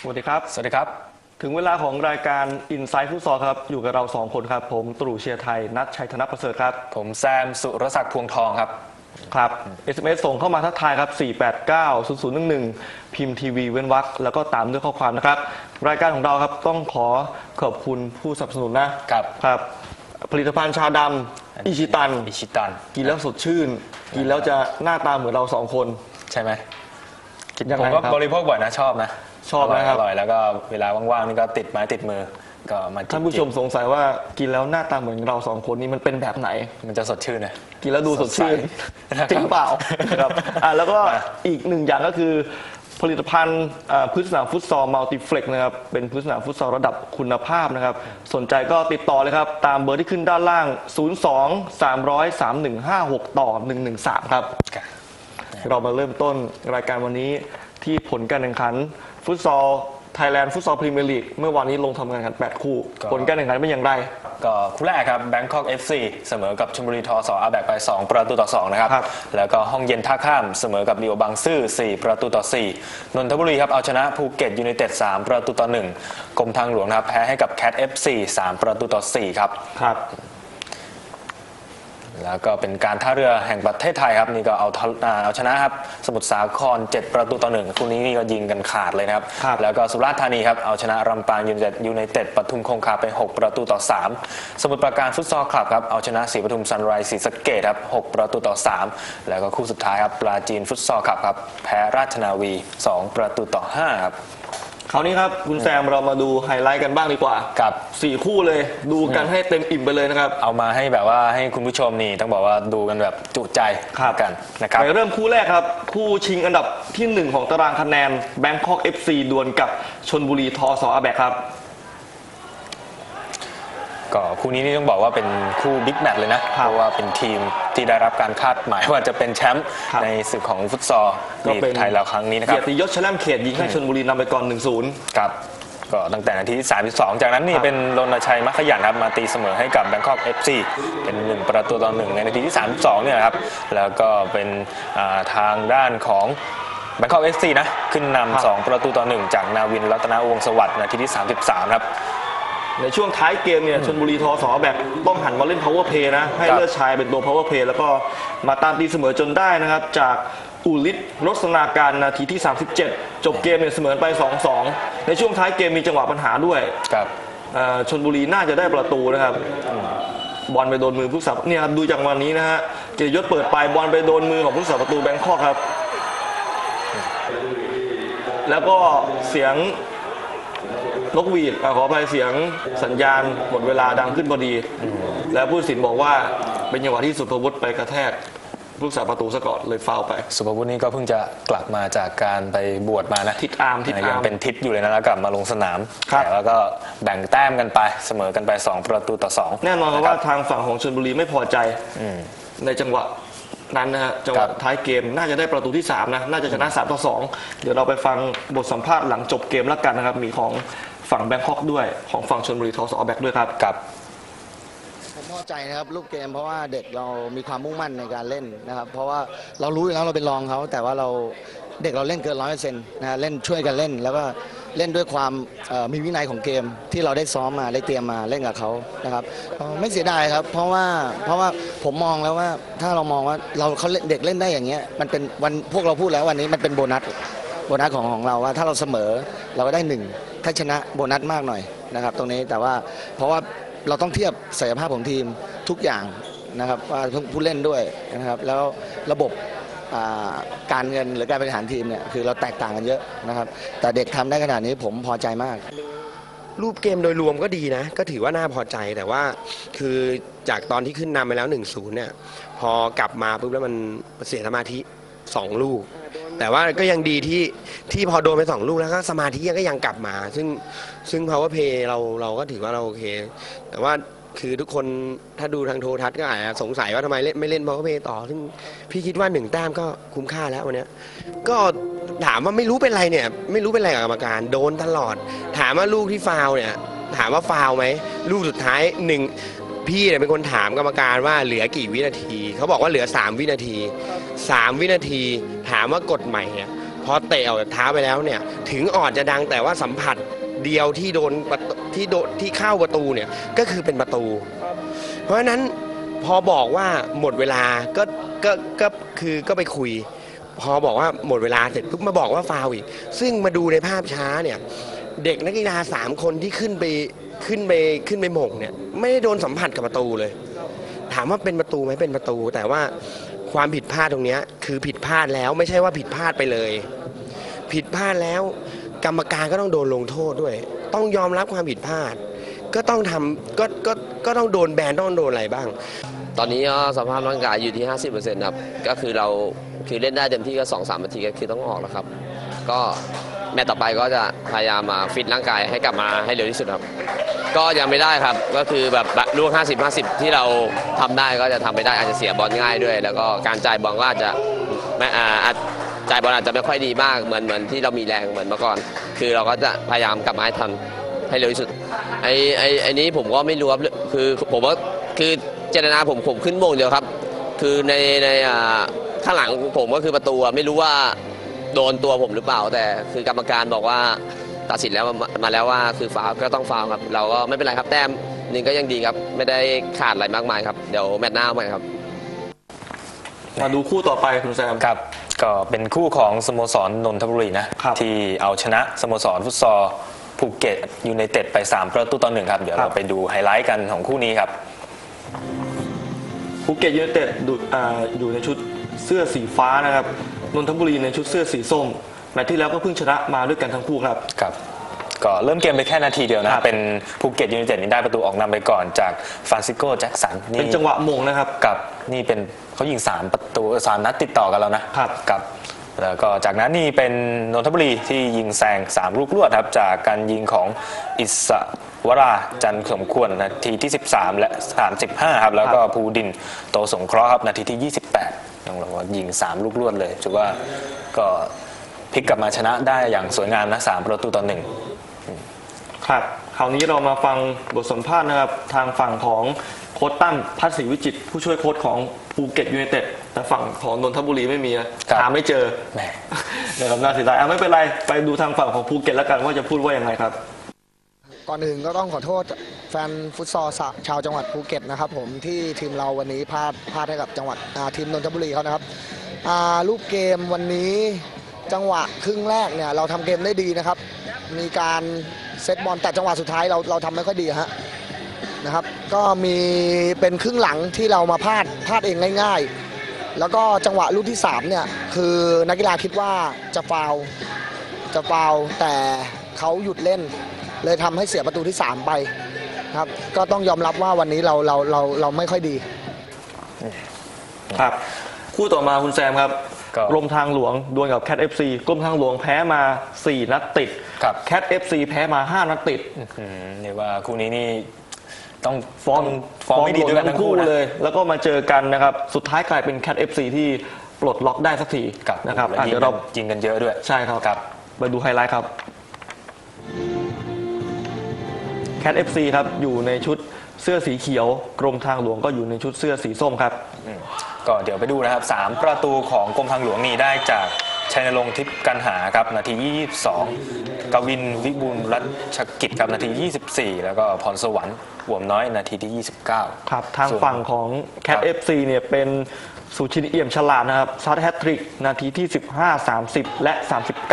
สวัสดีครับ สวัสดีครับ ถึงเวลาของรายการ Inside ฟุตซอลครับ อยู่กับเรา 2 คนครับ ผมตรู่เชียร์ไทย นัทชัยธนประเสริฐครับ ผมแซมสุรศักดิ์พวงทองครับ ครับ SMS ส่งเข้ามาทักทายครับ 489 0011 พิมพ์ทีวีเว้นวรรคแล้วก็ตามด้วยข้อความนะครับ รายการของเราครับต้องขอขอบคุณผู้สนับสนุนนะครับ ครับ ผลิตภัณฑ์ชาดำอิชิตัน อิชิตัน กินแล้วสดชื่น กินแล้วจะหน้าตาเหมือนเราสองคน ใช่ไหมยังผไงมก็ครับ บริโภคบ่อยนะชอบนะ ชอบนะครับ อร่อยแล้วก็เวลาว่างๆนี่ก็ติดไม้ติดมือก็มาจิบท่านผู้ชมสงสัยว่ากินแล้วหน้าตาเหมือนเราสองคนนี้มันเป็นแบบไหน มันจะสดชื่นนะ กินแล้วดูสดชื่นสดใสจริงเปล่าครับอะแล้วก็มาอีกหนึ่งอย่างก็คือ ผลิตภัณฑ์อ่าพื้นสนามฟุตซอลมัลติเฟล็กนะครับเป็นพื้นสนามฟุตซอลระดับคุณภาพนะครับ สนใจก็ติดต่อเลยครับ ตามเบอร์ที่ขึ้นด้านล่าง 02 300 3156 ต่อ 113 ครับครับ เรามาเริ่มต้นรายการวันนี้ที่ผลการแข่งขัน ฟุตซอลไทยแลนด์ฟุตซอลพรีเมียร์ลีกเมื่อวานนี้ลงทำการแข่งขัน 8 คู่ผลการแข่งขันเป็นอย่างไร ก็คู่แรกครับ Bangkok FC เสมอกับชลบุรีทอสอาแบกไป 2 ประตูต่อ 2 นะครับ ครับ แล้วก็ห้องเย็นท่าข้ามเสมอกับลีโอบางซื่อ 4 ประตูต่อ 4 นนทบุรีครับเอาชนะภูเก็ตยูไนเต็ด 3 ประตูต่อ 1 กรมทางหลวงนะครับแพ้ให้กับแคท FC 3 ประตูต่อ 4 ครับ ครับ แล้วก็เป็นการท่าเรือแห่งประเทศไทยครับนี่ก็เอาทะอ่าเอาชนะครับ สมุทรสาคร 7 ประตูต่อหนึ่งคู่นี้นี่ก็ยิงกันขาดเลยนะครับครับแล้วก็สุราษฎร์ธานีครับเอาชนะลำปางยูไนเต็ดยูไนเต็ดปทุมคงคาไป 6 ประตูต่อ 3 สมุทรปราการฟุตซอลคลับครับเอาชนะศรีปทุมซันไรส์ศรีสะเกดครับ6ประตูต่อ 3 แล้วก็คู่สุดท้ายครับปราจีนฟุตซอลคลับครับแพ้ราชนาวี 2 ประตูต่อ5ครับ คราวนี้ครับคุณแซมเรามาดูไฮไลท์กันบ้างดีกว่าครับ สี่คู่เลยดูกันให้เต็มอิ่มไปเลยนะครับ เอามาให้แบบว่าให้คุณผู้ชมนี่ต้องบอกว่าดูกันแบบจุใจครับ กันนะครับ ไปเริ่มคู่แรกครับ คู่ชิงอันดับที่ 1 ของตารางคะแนน Bangkok FC ดวลกับชนบุรีทอสออาแบกครับ ก็คู่นี้นี่ต้องบอกว่าเป็นคู่บิ๊กแมตช์เลยนะครับเพราะว่าเป็นทีมที่ได้รับการคาดหมายว่าจะเป็นแชมป์ครับ ในศึกของฟุตซอลก็ลีกเป็นไทยเราครั้งนี้นะคเกีรัยบรติยศชลัมเขตยิงให้ชนบุรีนำไปก่อน 1-0 ครับ ก็ตั้งแต่นาทีที่32 จากนั้นนี่ครับ เป็นรณชัยมัคขยันครับมาตีเสมอให้กับแบงคอก FC เป็น 1 ประตูต่อหนึ่งในนาทีที่ 32 เนี่ยนะครับ แล้วก็เป็นอ่าทางด้านของแบงคอก FC นะ ขึ้นครับนำสองประตูต่อหนึ่งจากนาวินรัตนวงศ์สวัสดิ์นาทีที่ 33 ครับ ในช่วงท้ายเกมเนี่ยชนบุรีทอสออาแบกต้องหันมาเล่น power play นะ ให้ครับเลือดชายเป็นตัว power play แล้วก็มาตามตีเสมอจนได้นะครับ จากอุลิศรสนาการนาทีที่ 37 จบเกมเนี่ยเสมอไป 2-2 ในช่วงท้ายเกมมีจังหวะปัญหาด้วยครับเอ่อชนบุรีน่าจะได้ประตูนะครับบอลไปโดนมือผู้สับเนี่ยครับดูจากวันนี้นะฮะเกียรติยศเปิดไปบอลไปโดนมือของผู้สับประตูแบงคอกครับ แล้วก็เสียง นกหวีดอะขออภัยเสียงสัญญาณหมดเวลาดังขึ้นพอดี แล้วผู้ตัดสินบอกว่าเป็นจังหวะที่สุภวุฒิไปกระแทกผู้สาประตูซะก่อนเลยฟาวล์ไป สุภวุฒินี่ก็เพิ่งจะกลับมาจากการไปบวชมานะทิศอาร์มทิศอาร์ม ยังเป็นทิศอยู่เลยนะแล้วกลับมาลงสนามครับ แต่ว่าก็แบ่งแต้มกันไปเสมอกันไป 2 ประตูต่อ 2 แน่นอนครับว่าทางฝั่งของชลบุรีไม่พอใจอืมในจังหวะนั้นนะฮะจังหวะครับ ท้ายเกมน่าจะได้ประตูที่ 3 นะ น่าจะชนะ 3 ต่อ 2 เดี๋ยวเราไปฟังบทสัมภาษณ์หลังจบเกมแล้วกันนะครับ มีของ ฝั่งแบงคอกด้วยของฝั่งชนบุรีทอสอแบกด้วยครับกับ ผมพอใจนะครับลูกเกมเพราะว่าเด็กเรามีความมุ่งมั่นในการเล่นนะครับเพราะว่าเรารู้อยู่แล้วเราเป็นรองเขาแต่ว่าเราเด็กเราเล่นเกินร้อยเปอร์เซ็นต์นะฮะเล่นช่วยกันเล่น แล้วก็เล่นด้วยความเอ่อมีวินัยของเกมที่เราได้ซ้อมมาได้เตรียมมาเล่นกับเขานะครับเอ่อไม่เสียดายครับ เพราะว่าเพราะว่าผมมองแล้วว่าถ้าเรามองว่าเราเขาเล่นเด็กเล่นได้อย่างเงี้ยมันเป็นวันพวกเราพูดแล้ววันนี้มันเป็นโบนัสโบนัสของของเราว่าถ้าเราเสมอเราก็ได้หนึ่ง ถ้าชนะโบนัสมากหน่อยนะครับ ตรงนี้แต่ว่าเพราะว่าเราต้องเทียบศักยภาพของทีมทุกอย่างนะครับว่าผู้เล่นด้วยนะครับ แล้วระบบการเงินหรือการบริหารทีมเนี่ยคือเราแตกต่างกันเยอะนะครับ แต่เด็กทำได้ขนาดนี้ผมพอใจมาก รูปเกมโดยรวมก็ดีนะ ก็ถือว่าน่าพอใจแต่ว่าคือจากตอนที่ขึ้นนำไปแล้ว 1-0เนี่ยพอกลับมาปุ๊บแล้วมันเสียสมาธิ 2 ลูก แต่ว่าก็ยังดีที่ที่พอโดนไป2ลูกแล้วก็สมาธิก็ยังกลับมา ซึ่งซึ่ง power play เราเราก็ถือว่าเราโอเค แต่ว่าคือทุกคนถ้าดูทางโทรทัศน์ก็อาจจะสงสัยว่าทำไมเล่นไม่เล่น power play ต่อ ซึ่งพี่คิดว่าหนึ่งแต้มก็คุ้มค่าแล้ววันเนี้ยก็ถามว่าไม่รู้เป็นไรเนี่ย ไม่รู้เป็นไรกับกรรมการโดนตลอด ถามว่าลูกที่ฟาวเนี่ยถามว่าฟาวไหมลูกสุดท้ายหนึ่ง พี่เนี่ยเป็นคนถามกรรมการว่าเหลือกี่วินาที เขาบอกว่าเหลือ 3 วินาที 3 วินาทีถามว่ากฎใหม่เนี่ยพอเตะออกจากเท้าไปแล้วเนี่ย ถึงออนจะดังแต่ว่าสัมผัสเดียวที่โดนประตูที่โดนที่เข้าประตูเนี่ยก็คือเป็นประตู เพราะฉะนั้นพอบอกว่าหมดเวลาก็ก็ก็คือก็ไปคุย พอบอกว่าหมดเวลาเสร็จปุ๊บมาบอกว่าฟาวอีกซึ่งมาดูในภาพช้าเนี่ย เด็กนักกีฬาสามคนที่ขึ้นไป ขึ้นไปขึ้นไปหม่งเนี่ยไม่ได้โดนสัมผัสกับประตูเลย ถามว่าเป็นประตูไหมเป็นประตู แต่ว่าความผิดพลาดตรงนี้คือผิดพลาดแล้วไม่ใช่ว่าผิดพลาดไปเลย ผิดพลาดแล้ว กรรมการก็ต้องโดนลงโทษด้วย ต้องยอมรับความผิดพลาด ก็ต้องทำก็ก็ก็ต้องโดนแบนต้องโดนอะไรบ้าง ตอนนี้สภาพร่างกายอยู่ที่ 50%ครับก็คือเราคือเล่นได้เต็มที่ก็2อสนาทีก็คือต้องออกแล้วครับ ก็ แมตต์ต่อไปก็จะพยายามมาฟิตร่างกายให้กลับมาให้เร็วที่สุดครับ ก็ยังไม่ได้ครับก็คือแบบลูก 50 50 ที่เราทำได้ก็จะทำไม่ได้อาจจะเสียบอลง่ายด้วย แล้วก็การจ่ายบอลก็อาจจะไม่อาจจ่ายบอลอาจจะไม่ค่อยดีมากเหมือนเหมือนที่เรามีแรงเหมือนเมื่อก่อน คือเราก็จะพยายามกลับมาให้ทันให้เร็วที่สุดไอ้ไอ้ไอ้นี้ผมก็ไม่รู้ครับคือผมว่าคือเจตนาผมผมขึ้นโมงเดียวครับ คือในในอ่าข้างหลังผมก็คือประตูไม่รู้ว่า โดนตัวผมหรือเปล่า แต่คือกรรมการบอกว่าตัดสินแล้วมามาแล้วว่าคือฟาวล์ก็ต้องฟาวล์ครับ เราก็ไม่เป็นไรครับแต้มหนึ่งก็ยังดีครับ ไม่ได้ขาดอะไรมากมายครับเดี๋ยวแมตช์หน้าเอาใหม่ครับ มาดูคู่ต่อไปคุณแซม ครับก็เป็นคู่ของสโมสรนนทบุรีนะครับ ที่เอาชนะสโมสรฟุตซอลภูเก็ตยูไนเต็ดไป 3 ประตูต่อหนึ่งครับ เดี๋ยวครัเราบไปดูไฮไลท์กันของคู่นี้ครับ ภูเก็ตยูไนเต็ดดูอ่าอยู่ในชุดเสื้อสีฟ้านะครับ นนทบุรีในชุดเสื้อสีส้มแมตช์ที่แล้วก็เพิ่งชนะมาด้วยกันทั้งคู่ครับ ครับ ก็เริ่มเกมไปแค่นาทีเดียวคนะรับ เป็นภูเก็ตยูไนเต็ดนี่ได้ประตูออกนำไปก่อนจากฟรานซิโกแจ็คสันนี่เป็นจังหวะมงนะครับ กับนี่เป็นเขายิง 3 ประตูสามนัดติดต่อกันแล้วนะครับ กับแล้วก็จากนั้นนี่เป็นนนทบุรีที่ยิงแซง 3 ลูกรวดครับจากการยิงของอิสวราจันทร์สมควรนาทีที่ 13 และ 35 ครับ แล้วก็ภูดินโตสงเคราะห์ครับนาทีที่ 28 ต้องบอกว่ายิง 3 ลูกรวดเลยถือว่าก็พลิกกลับมาชนะได้อย่างสวยงามนะ3ประตูต่อหนึ่งครับคราวนี้เรามาฟังบทสัมภาษณ์นะครับทางฝั่งของโค้ชตั้มพัฒศรีวิจิตรผู้ช่วยโค้ชของภูเก็ตยูไนเต็ดแต่ฝั่งของนนทบุรีไม่มีนะครับหาไม่เจอแหมเดี๋ยวเราน่าเสียดายเอาไม่เป็นไร ไปดูทางฝั่งของภูเก็ตแล้วกันว่าจะพูดว่ายังไงครับ ก่อนอื่นก็ต้องขอโทษ แฟนฟุตซอลชาวจังหวัดภูเก็ตนะครับผมที่ทีมเราวันนี้พลาดพลาดให้กับจังหวัดทีมนนทบุรีเขานะครับอ่ารูปเกมวันนี้จังหวะครึ่งแรกเนี่ยเราทำเกมได้ดีนะครับ มีการเซตบอลแต่จังหวะสุดท้ายเราเราทำไม่ค่อยดีฮะนะครับ ก็มีเป็นครึ่งหลังที่เรามาพลาดพลาดเองง่าย ๆ แล้วก็จังหวะลูกที่สามเนี่ยคือนักกีฬาคิดว่าจะฟาวจะฟาวแต่เขาหยุดเล่น เลยทำให้เสียประตูที่ 3 ไป ครับ ก็ต้องยอมรับว่าวันนี้เราเราเราเราไม่ค่อยดี ครับ คู่ต่อมาคุณแซมครับก็กรมทางหลวงดวลกับแคท FC กรมทางหลวงแพ้มา 4 นัดติดครับ แคท FC แพ้มา 5 นัดติด อืมเรียกว่าคู่นี้นี่ต้องฟอร์มฟอร์มไม่ดีด้วยกันทั้งคู่นะ เลย แล้วก็มาเจอกันนะครับ สุดท้ายกลายเป็นแคท FC ที่ปลดล็อกได้สักทีกับนะครับแล้วอะยิงเดี๋ยวกัเรานยิงกันเยอะด้วย ใช่ครับ ครับไปดูไฮไลท์ครับ แคท FC ครับอยู่ในชุดเสื้อสีเขียว กรมทางหลวงก็อยู่ในชุดเสื้อสีส้มครับ อืมก็เดี๋ยวไปดูนะครับ 3 ประตูของกรมทางหลวงนี่ได้จากชัยนรงค์ทิพย์กันหาครับนาที 22 กวินวิบูลย์รัชกิจครับนาที 24 แล้วก็พรสวรรค์หวมน้อยนาทีที่ 29 ครับทางส่วนฝั่งของแคครัทบเอฟซีเนี่ยเป็นสุชินเอี่ยมฉลาดนะครับซัดแฮตทริกนาทีที่ 15 30 และ 39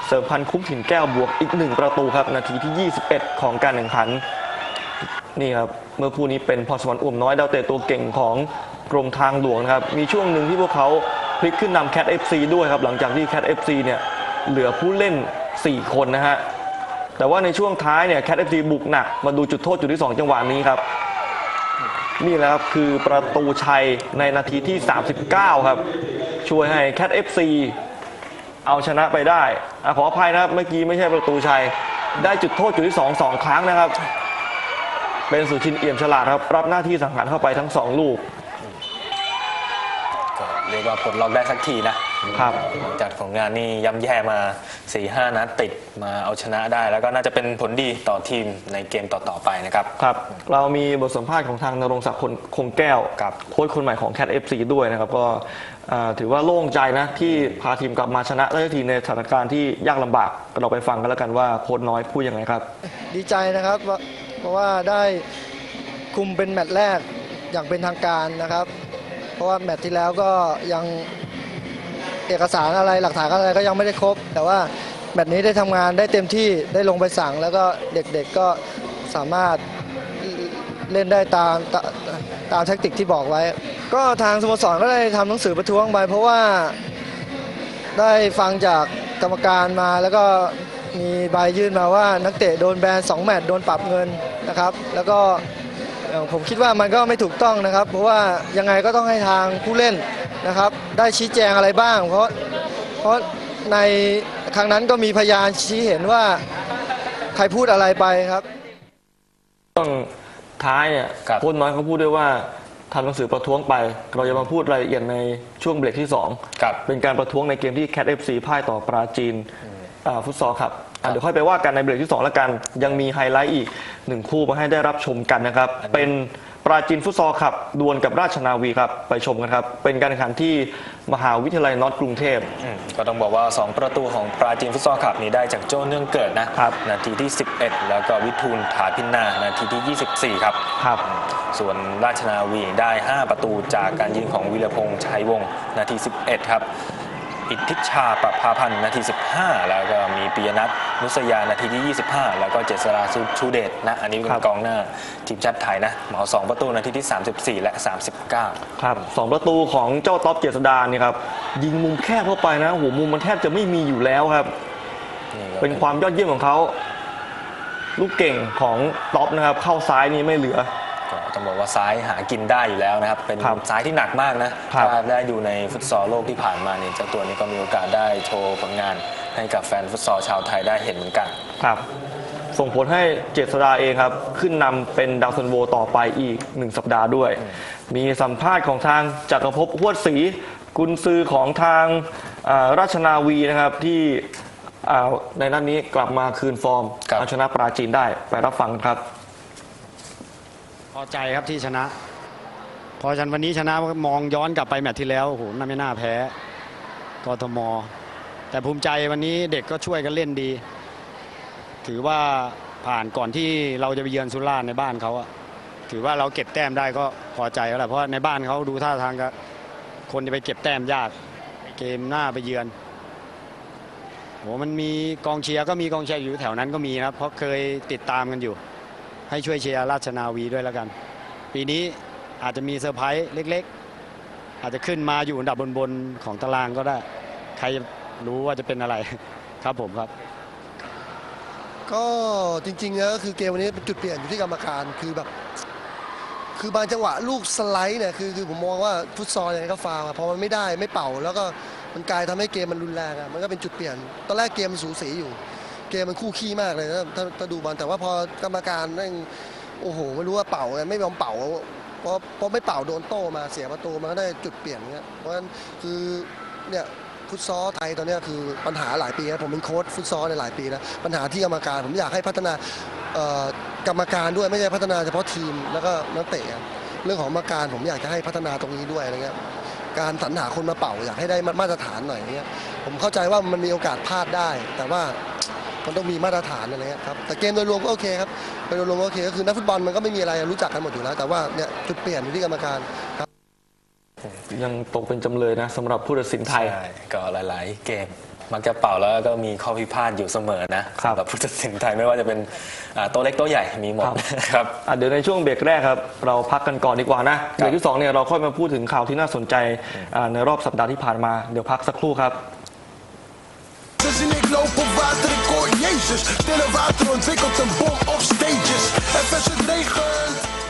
เส ริมพันธ์คุ้มถิ่นแก้วบวกอีกหนึ่งประตูครับ นาทีที่ 21 ของการแข่งขัน นี่ครับ เมื่อคู่นี้เป็นพรสวรรค์อ่วมน้อยดาวเตะตัวเก่งของกรมทางหลวงนะครับ มีช่วงหนึ่งที่พวกเขาพลิกขึ้นนำแคทเอฟซีด้วยครับ หลังจากที่แคทเอฟซีเนี่ยเหลือผู้เล่น 4 คนนะฮะ แต่ว่าในช่วงท้ายเนี่ยแคทเอฟซีบุกหนัก มาดูจุดโทษจุดที่ 2 จังหวะนี้ครับ นี่แหละครับคือประตูชัยในนาทีที่ 39 ครับ ช่วยให้แคท FC เอาชนะไปได้อะขออภัยนะครับเมื่อกี้ไม่ใช่ประตูชัย ได้จุดโทษจุดที่2 2ครั้งนะครับ เป็นสุชินเอี่ยมฉลาดครับ รับหน้าที่สังหารเข้าไปทั้ง2ลูก ก็เรียกว่าปลดล็อกได้สักทีนะ ครับหลังจากผลงานนี่ย่ำแย่มา4ีหนัดติดมาเอาชนะได้ แล้วก็น่าจะเป็นผลดีต่อทีมในเกมต่อ ๆ ไปนะครับ ครับ เรามีบทสัมภาษณ์ของทางนรงศักดิ์คนคงแก้วครับโค้ชคนใหม่ของ Cat FC ด้วยนะครับ ก็อ่าถือว่าโล่งใจนะ ที่พาทีมกลับมาชนะได้ทีในสถานการณ์ที่ยากลำบากเราไปฟังกันแล้วกันว่าโค้ชน้อยพูดยังไงครับ ดีใจนะครับว่าเพราะว่าได้คุมเป็นแมตช์แรกอย่างเป็นทางการนะครับ เพราะว่าแมตช์ที่แล้วก็ยัง เอกสารอะไรหลักฐานอะไรก็ยังไม่ได้ครบ แต่ว่าแมตชนี้ได้ทำงานได้เต็มที่ได้ลงไปสั่ง แล้วก็เด็กๆก็สามารถเล่นได้ตามตาตามแทคติกที่บอกไว้ ก็ทางสโมสรก็ได้ทำหนังสือประท้วงไปเพราะว่าได้ฟังจากกรรมการมาแล้วก็มีใบยื่นมาว่านักเตะโดนแบน2แมตช์โดนปรับเงินนะครับ แล้วก็ผมคิดว่ามันก็ไม่ถูกต้องนะครับ เพราะว่ายังไงก็ต้องให้ทางผู้เล่น นะครับ ได้ชี้แจงอะไรบ้าง เพราะเพราะในครั้งนั้นก็มีพยานชี้เห็นว่าใครพูดอะไรไปครับต้องท้ายเนี่ยครับโค้ชน้อยเขาพูดด้วยว่าทำหนังสือประท้วงไป เราจะมาพูดรายละเอียดในช่วงเบรกที่สองครับเป็นการประท้วงในเกมที่ Cat FC พ่ายต่อปราจีนอ่าฟุตซอลครับอะเดี๋ยวค่อยไปว่ากันในเบรกที่2แล้วกัน ยังมีไฮไลท์อีกหนึ่งคู่มาให้ได้รับชมกันนะครับ เป็น ปราจีนฟุตซอลครับดวลกับราชนาวีครับ ไปชมกันครับ เป็นการแข่งขันที่มหาวิทยาลัยน็อตกรุงเทพ อืมก็ต้องบอกว่า 2 ประตูของปราจีนฟุตซอลคลับนี้ได้จากโจ้เนื่องเกิดนะครับ นาทีที่ 11 แล้วก็วิทูลถาพินนา นาทีที่ 24 ครับ ครับ ส่วนราชนาวีได้ 5 ประตูจากการยิงของวิรพงษ์ชัยวงศ์นาที 11 ครับ อิทธิชาปะพาพันธ์นาที 15 แล้วก็มีปิยนัทนุสยานาทีที่ 25 แล้วก็เจษราสุชูเดชนะอันนี้เป็ครันบกองหน้าทีมชาติไทยนะเหมาสองประตูนาทีที่ 34 และ 39 ครับสองประตูของเจ้าท็อปเจษดานี่ครับยิงมุมแคบเข้าไปนะโอ้โหมุมมันแทบจะไม่มีอยู่แล้วครับนี่ก็เป็นความยอดเยี่ยมของเขาลูกเก่งของท็อปนะครับ เข้าซ้ายนี่ไม่เหลือก็ ต้องบอกว่าซ้ายหากินได้อยู่แล้วนะครับ เป็นครับซ้ายที่หนักมากนะครับ ถ้าได้ดูในฟุตซอลโลกที่ผ่านมาเนี่ยเจ้าตัวนี้ก็มีโอกาสได้โชว์ผลงานให้กับแฟนฟุตซอลชาวไทยได้เห็นเหมือนกัน ครับ ส่งผลให้เจษดาเองครับ ขึ้นนำเป็นดาวซันโวต่อไปอีกหนึ่งสัปดาห์ด้วย มีสัมภาษณ์ของทางจักรภพหวดศรีกุนซือของทางอ่าราชนาวีนะครับที่อ่าในนัดนี้กลับมาคืนฟอร์มครับ เอาชนะปราจีนได้ไปรับฟังครับ พอใจครับที่ชนะ พอฉันวันนี้ชนะมองย้อนกลับไปแมตช์ที่แล้วโอ้โหน่าไม่น่าแพ้กทม แต่ภูมิใจวันนี้เด็กก็ช่วยกันเล่นดี ถือว่าผ่านก่อนที่เราจะไปเยือนสุราษฎร์ในบ้านเขาอะถือว่าเราเก็บแต้มได้ก็พอใจแล้วแหละเพราะในบ้านเขาดูท่าทางก็คนจะไปเก็บแต้มยากเกมหน้าไปเยือนโหมันมีกองเชียร์ก็มีกองเชียร์อยู่แถวนั้นก็มีนะเพราะเคยติดตามกันอยู่ ให้ช่วยเชียร์ราชนาวีด้วยแล้วกัน ปีนี้อาจจะมีเซอร์ไพรส์เล็ก ๆ อาจจะขึ้นมาอยู่อันดับบนๆของตารางก็ได้ ใครรู้ว่าจะเป็นอะไรครับผมครับ ก็จริงๆแล้วคือเกมวันนี้เป็นจุดเปลี่ยนอยู่ที่กรรมการคือแบบ คือบางจังหวะลูกสไลด์เนี่ยคือคือผมมองว่าฟุตซอลยังไงก็ฟาวพอมันไม่ได้ไม่เป่า แล้วก็มันกลายทำให้เกมมันรุนแรงอะมันก็เป็นจุดเปลี่ยนตอนแรกเกมมันสูสีอยู่ เกมมันคู่ขี้มากเลยนะถ้าถ้าดูบอลแต่ว่าพอกรรมการแม่งโอ้โหไม่รู้ว่าเป่าไงไม่ยอมเป่าเพราะเพราะไม่เป่าโดนโต้มาเสียประตูมันก็ได้จุดเปลี่ยนเงี้ยเพราะฉะนั้นคือเนี่ยฟุตซอลไทยตอนนี้คือปัญหาหลายปีนะผมเป็นโค้ชฟุตซอลในหลายปีนะปัญหาที่กรรมการผมอยากให้พัฒนากรรมการด้วยไม่ใช่พัฒนาเฉพาะทีมแล้วก็นักเตะอะเรื่องของกรรมการผมอยากจะให้พัฒนาตรงนี้ด้วยอะไรเงี้ยการสรรหาคนมาเป่าอยากให้ได้มาตรฐานหน่อยเงี้ยผมเข้าใจว่ามันมีโอกาสพลาดได้ แต่ว่า มันต้องมีมาตรฐานอะไรเงี้ยครับแต่เกมโดยรวมก็โอเคครับโดยรวมก็โอเคก็คือนักฟุตบอลมันก็ไม่มีอะไรรู้จักกันหมดอยู่แล้ว แต่ว่าเนี่ยจุดเปลี่ยนอยู่ที่กรรมการครับยังตกเป็นจำเลยนะสำหรับผู้ตัดสินไทย ใช่ก็หลาย ๆ เกม มักจะเป่าแล้วก็มีข้อพิพาทอยู่เสมอนะครับสำหรับผู้ตัดสินไทยไม่ว่าจะเป็นอ่าตัวเล็กตัวใหญ่มีหมดครับครับ อะเดี๋ยวในช่วงเบรกแรกครับ เราพักกันก่อนดีกว่านะเบรกที่สองเนี่ยเราค่อยมาพูดถึงข่าวที่น่าสนใจอ่าในรอบสัปดาห์ที่ผ่านมาเดี๋ยวพักสักครู่ครับ Stille water ontwikkelt een bom op stages. En vers het regent.